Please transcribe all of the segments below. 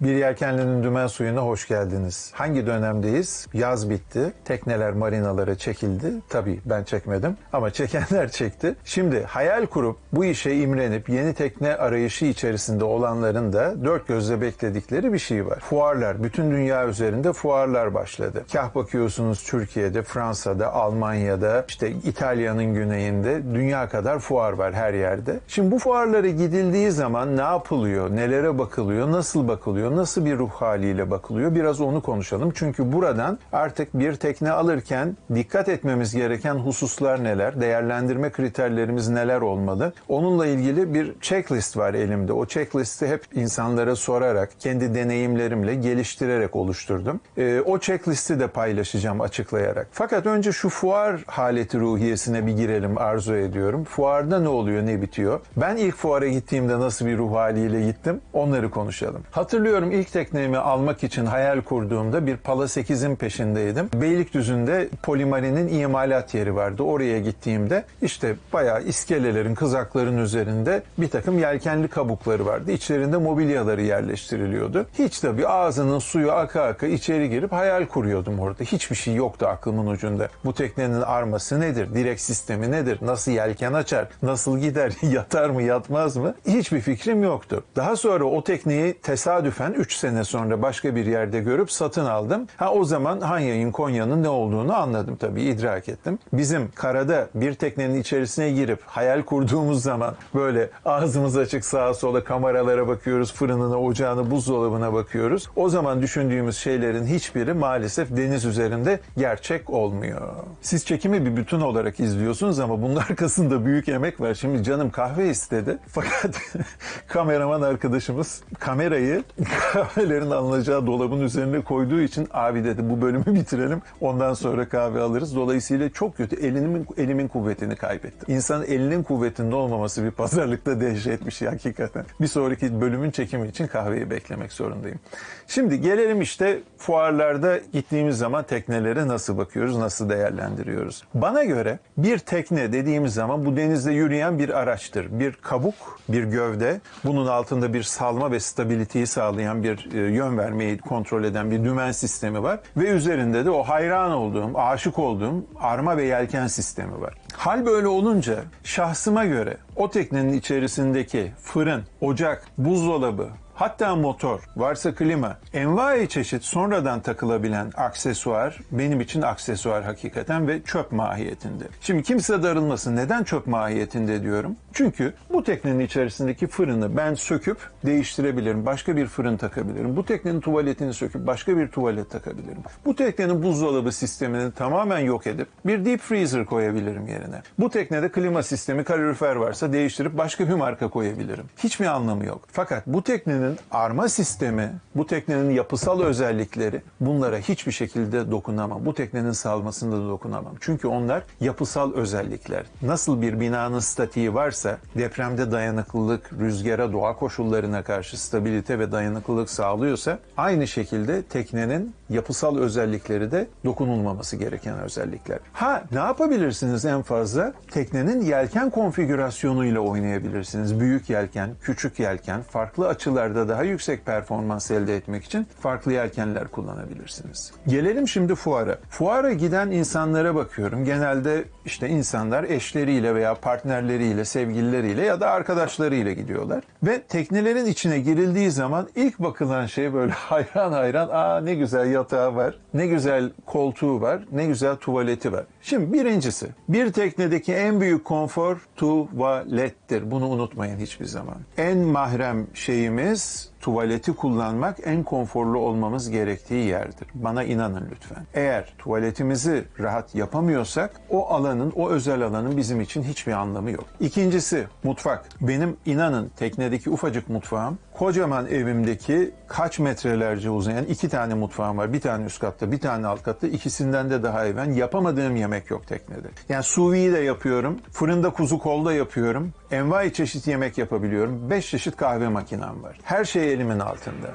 Bir Yelkenli'nin dümen suyuna hoş geldiniz. Hangi dönemdeyiz? Yaz bitti. Tekneler marinalara çekildi. Tabii ben çekmedim ama çekenler çekti. Şimdi hayal kurup bu işe imrenip yeni tekne arayışı içerisinde olanların da dört gözle bekledikleri bir şey var. Fuarlar, bütün dünya üzerinde fuarlar başladı. Kah bakıyorsunuz Türkiye'de, Fransa'da, Almanya'da, işte İtalya'nın güneyinde dünya kadar fuar var her yerde. Şimdi bu fuarlara gidildiği zaman ne yapılıyor, nelere bakılıyor, nasıl bakılıyor, nasıl bir ruh haliyle bakılıyor biraz onu konuşalım. Çünkü buradan artık bir tekne alırken dikkat etmemiz gereken hususlar neler, değerlendirme kriterlerimiz neler olmalı? Onunla ilgili bir checklist var elimde. O checklisti hep insanlara sorarak, kendi deneyimlerimle geliştirerek oluşturdum. Ee, o checklisti de paylaşacağım açıklayarak. Fakat önce şu fuar haleti ruhiyesine bir girelim arzu ediyorum. Fuarda ne oluyor, ne bitiyor? Ben ilk fuara gittiğimde nasıl bir ruh haliyle gittim? Onları konuşalım. Hatırlıyorum ilk teknemi almak için hayal kurduğumda bir Pala 8'in peşindeydim. Beylikdüzü'nde Polimarin'in imalat yeri vardı. Oraya gittiğimde işte bayağı iskelelerin, kızakların üzerinde bir takım yelkenli kabukları vardı. İçlerinde mobilyaları yerleştiriliyordu. Hiç tabii ağzının suyu aka aka içeri girip hayal kuruyordum orada. Hiçbir şey yoktu aklımın ucunda. Bu teknenin arması nedir? Direk sistemi nedir? Nasıl yelken açar? Nasıl gider? Yatar mı yatmaz mı? Hiçbir fikrim yoktu. Daha sonra o tekneyi tesadüfen 3 sene sonra başka bir yerde görüp satın aldım. Ha o zaman Hanya'nın Konya'nın ne olduğunu anladım tabii idrak ettim. Bizim karada bir teknenin içerisine girip hayal kurduğumuz zaman böyle ağzımız açık sağa sola kameralara bakıyoruz, fırınına, ocağına, buzdolabına bakıyoruz. O zaman düşündüğümüz şeylerin hiçbiri maalesef deniz üzerinde gerçek olmuyor. Siz çekimi bir bütün olarak izliyorsunuz ama bunun arkasında büyük emek var. Şimdi canım kahve istedi. Fakat kameraman arkadaşımız kamerayı kahvelerin alınacağı dolabın üzerine koyduğu için abi dedi bu bölümü bitirelim ondan sonra kahve alırız. Dolayısıyla çok kötü elimin, elimin kuvvetini kaybettim. İnsanın elinin kuvvetinde olmaması bir pazarlıkta dehşet bir şey hakikaten. Bir sonraki bölümün çekimi için kahveyi beklemek zorundayım. Şimdi gelelim işte fuarlarda gittiğimiz zaman teknelere nasıl bakıyoruz, nasıl değerlendiriyoruz. Bana göre bir tekne dediğimiz zaman bu denizde yürüyen bir araçtır. Bir kabuk, bir gövde, bunun altında bir salma ve stabiliteyi sağlayan bir e, yön vermeyi kontrol eden bir dümen sistemi var. Ve üzerinde de o hayran olduğum, aşık olduğum arma ve yelken sistemi var. Hal böyle olunca şahsıma göre o teknenin içerisindeki fırın, ocak, buzdolabı, Hatta motor, varsa klima, envai çeşit sonradan takılabilen aksesuar benim için aksesuar hakikaten ve çöp mahiyetinde. Şimdi kimse darılmasın. Neden çöp mahiyetinde diyorum? Çünkü bu teknenin içerisindeki fırını ben söküp değiştirebilirim. Başka bir fırın takabilirim. Bu teknenin tuvaletini söküp başka bir tuvalet takabilirim. Bu teknenin buzdolabı sistemini tamamen yok edip bir deep freezer koyabilirim yerine. Bu teknede klima sistemi, kalorifer varsa değiştirip başka bir marka koyabilirim. Hiçbir anlamı yok. Fakat bu teknenin arma sistemi, bu teknenin yapısal özellikleri bunlara hiçbir şekilde dokunamam. Bu teknenin salmasında da dokunamam. Çünkü onlar yapısal özellikler. Nasıl bir binanın statiği varsa depremde dayanıklılık, rüzgara, doğa koşullarına karşı stabilite ve dayanıklılık sağlıyorsa aynı şekilde teknenin yapısal özellikleri de dokunulmaması gereken özellikler. Ha ne yapabilirsiniz en fazla? Teknenin yelken konfigürasyonuyla oynayabilirsiniz. Büyük yelken, küçük yelken, farklı açılarda daha yüksek performans elde etmek için farklı yelkenler kullanabilirsiniz. Gelelim şimdi fuara. Fuara giden insanlara bakıyorum. Genelde işte insanlar eşleriyle veya partnerleriyle, sevgilileriyle ya da arkadaşlarıyla gidiyorlar. Ve teknelerin içine girildiği zaman ilk bakılan şey böyle hayran hayran aa ne güzel yatağı var, ne güzel koltuğu var, ne güzel tuvaleti var. Şimdi birincisi bir teknedeki en büyük konfor tuvalettir. Bunu unutmayın hiçbir zaman. En mahrem şeyimiz it's tuvaleti kullanmak en konforlu olmamız gerektiği yerdir. Bana inanın lütfen. Eğer tuvaletimizi rahat yapamıyorsak o alanın, o özel alanın bizim için hiçbir anlamı yok. İkincisi mutfak. Benim inanın teknedeki ufacık mutfağım kocaman evimdeki kaç metrelerce uzayan iki tane mutfağım var. Bir tane üst katta, bir tane alt katta. İkisinden de daha. Ben yapamadığım yemek yok teknede. Yani suviyi de yapıyorum. Fırında kuzu kol da yapıyorum. Envai çeşit yemek yapabiliyorum. Beş çeşit kahve makinem var. Her şey elimin altında.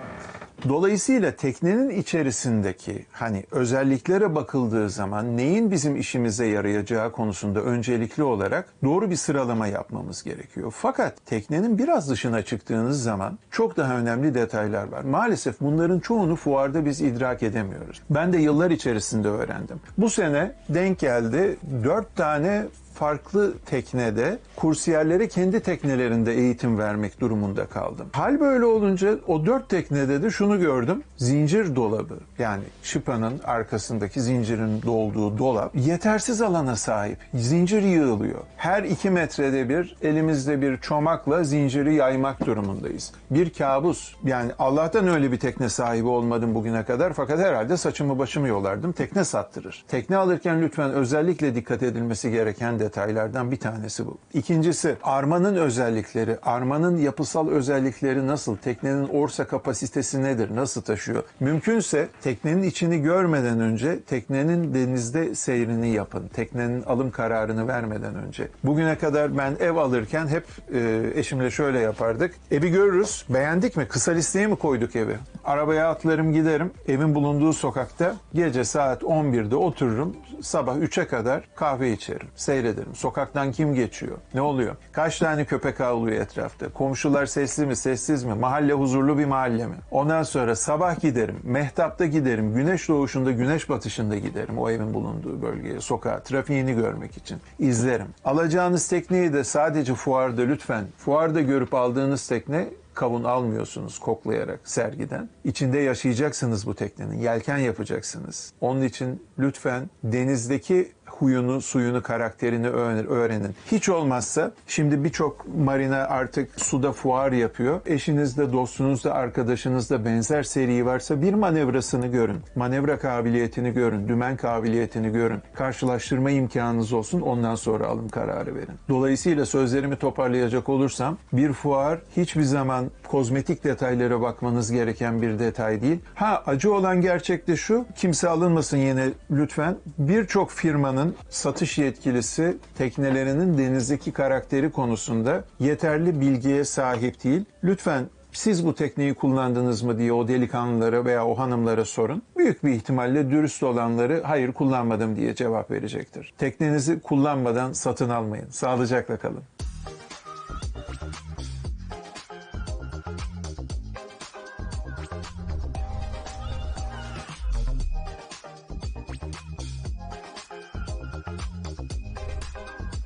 Dolayısıyla teknenin içerisindeki hani özelliklere bakıldığı zaman neyin bizim işimize yarayacağı konusunda öncelikli olarak doğru bir sıralama yapmamız gerekiyor. Fakat teknenin biraz dışına çıktığınız zaman çok daha önemli detaylar var. Maalesef bunların çoğunu fuarda biz idrak edemiyoruz. Ben de yıllar içerisinde öğrendim. Bu sene denk geldi dört tane farklı teknede kursiyerlere kendi teknelerinde eğitim vermek durumunda kaldım. Hal böyle olunca o dört teknede de şunu gördüm. Zincir dolabı yani çıpanın arkasındaki zincirin dolduğu dolap yetersiz alana sahip. Zincir yığılıyor. Her iki metrede bir elimizde bir çomakla zinciri yaymak durumundayız. Bir kabus. Yani Allah'tan öyle bir tekne sahibi olmadım bugüne kadar fakat herhalde saçımı başımı yolardım. Tekne sattırır. Tekne alırken lütfen özellikle dikkat edilmesi gereken detaylardan bir tanesi bu. İkincisi armanın özellikleri, armanın yapısal özellikleri nasıl, teknenin orsa kapasitesi nedir, nasıl taşıyor? Mümkünse teknenin içini görmeden önce teknenin denizde seyrini yapın. Teknenin alım kararını vermeden önce. Bugüne kadar ben ev alırken hep e, eşimle şöyle yapardık. Evi görürüz, beğendik mi? Kısa listeye mi koyduk evi? Arabaya atlarım giderim, evin bulunduğu sokakta gece saat 11'de otururum, sabah 3'e kadar kahve içerim, seyrederim. Sokaktan kim geçiyor? Ne oluyor? Kaç tane köpek avlıyor etrafta? Komşular sesli mi, sessiz mi? Mahalle huzurlu bir mahalle mi? Ondan sonra sabah giderim, mehtapta giderim, güneş doğuşunda, güneş batışında giderim o evin bulunduğu bölgeye, sokağa, trafiğini görmek için. izlerim. Alacağınız tekneyi de sadece fuarda lütfen, fuarda görüp aldığınız tekne kavun almıyorsunuz koklayarak sergiden. İçinde yaşayacaksınız bu teknenin. Yelken yapacaksınız. Onun için lütfen denizdeki huyunu, suyunu, karakterini öğren- öğrenin. Hiç olmazsa şimdi birçok marina artık suda fuar yapıyor. Eşinizde, dostunuzda, arkadaşınızda benzer seri varsa bir manevrasını görün. Manevra kabiliyetini görün, dümen kabiliyetini görün. Karşılaştırma imkanınız olsun ondan sonra alım kararı verin. Dolayısıyla sözlerimi toparlayacak olursam bir fuar hiçbir zaman kozmetik detaylara bakmanız gereken bir detay değil. Ha acı olan gerçek de şu, kimse alınmasın yine lütfen. Birçok firmanın satış yetkilisi teknelerinin denizdeki karakteri konusunda yeterli bilgiye sahip değil. Lütfen siz bu tekneyi kullandınız mı diye o delikanlılara veya o hanımlara sorun. Büyük bir ihtimalle dürüst olanları hayır kullanmadım diye cevap verecektir. Teknenizi kullanmadan satın almayın. Sağlıcakla kalın.